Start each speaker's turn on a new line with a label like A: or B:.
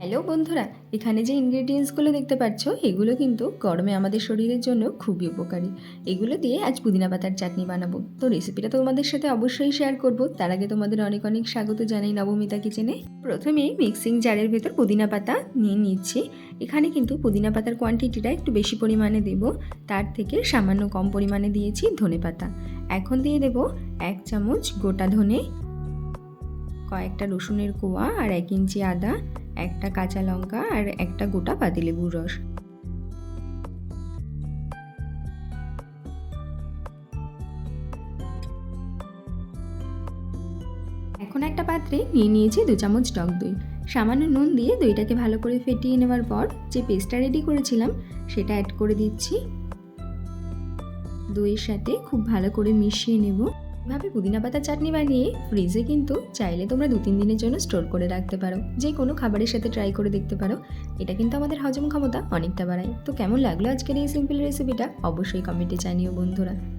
A: Hello বন্ধুরা, এখানে যে ইনগ্রেডিয়েন্টসগুলো দেখতে পাচ্ছ, এগুলো কিন্তু গরমে আমাদের শরীরের জন্য খুবই উপকারী। এগুলো দিয়ে আজ পুদিনা পাতার চাটনি বানাবো। তো রেসিপিটা তোমাদের সাথে অবশ্যই শেয়ার করব। তার আগে তোমাদের অনেক অনেক স্বাগত জানাই নবমিতা কিচেনে প্রথমে মিক্সিং জারের ভেতর পুদিনা পাতা নিয়ে নিচ্ছি। এখানে কিন্তু পুদিনা পাতার কোয়ান্টিটিটা একটু বেশি পরিমাণে দেব। তার থেকে সামান্য কম পরিমাণে দিয়েছি ধনে পাতা। এখন দিয়ে দেব এক চামচ গোটা ধনে কয়েকটা রসুনের কোয়া আর এক ইঞ্চি আদা, একটা কাঁচা লঙ্কা আর একটা গোটা পাতিলেবুর রস। এখন একটা পাত্রে নিয়ে নিয়েছি দু চামচ টক দই। সামান্য নুন দিয়ে দইটাকে ভালো করে ফেটিয়ে নেওয়ার পর যে পেস্টটা রেডি করেছিলাম, সেটা অ্যাড করে দিচ্ছি। দইয়ের সাথে খুব ভালো করে মিশিয়ে নেব। এভাবে পুদিনা পাতা চাটনি বানিয়ে ফ্রিজে কিন্তু চাইলে তোমরা দু তিন দিনের জন্য স্টোর করে রাখতে পারো। যে কোনো খাবারের সাথে ট্রাই করে দেখতে পারো। এটা কিন্তু আমাদের হজম ক্ষমতা অনেকটা বাড়ায়। তো কেমন লাগল আজকের এই সিম্পল রেসিপিটা অবশ্যই কমেন্টে জানিও বন্ধুরা।